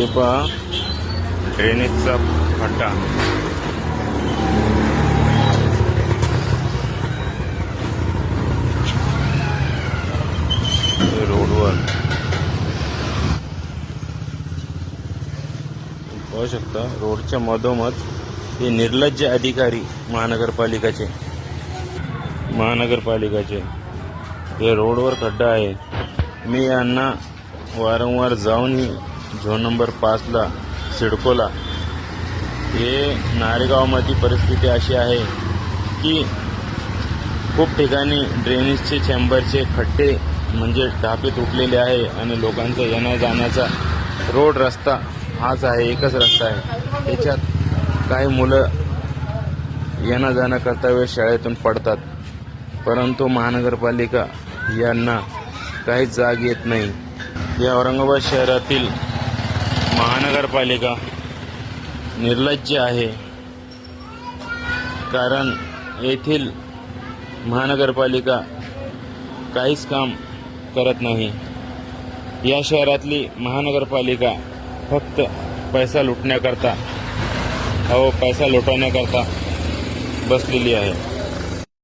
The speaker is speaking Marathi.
हे पहा ड्रेनेजचा खड्डा हे रोडवर पाहू शकता रोडच्या मधोमध हे निर्लज्ज अधिकारी महानगरपालिकाचे. महानगरपालिकाचे. हे रोडवर खड्डा आहे. मी यांना वारंवार जाऊनही झोन नंबर पाचला सिडकोला. हे नारेगावमधली परिस्थिती अशी आहे की खूप ठिकाणी ड्रेनेजचे चेंबरचे खड्डे म्हणजे ढापे तुटलेले आहे आणि लोकांचा येण्या जाण्याचा रोड रस्ता हाच आहे एकच रस्ता आहे. त्याच्यात काही मुलं येणं जाणं करता वेळ शाळेतून पडतात. परंतु महानगरपालिका यांना काहीच जाग येत नाही. या औरंगाबाद शहरातील महानगरपालिका निर्लज्ज आहे. कारण येथील महानगरपालिका काहीच काम करत नाही. या शहरातली महानगरपालिका फक्त पैसा लुटण्याकरता अहो पैसा लुटवण्याकरता बसलेली आहे.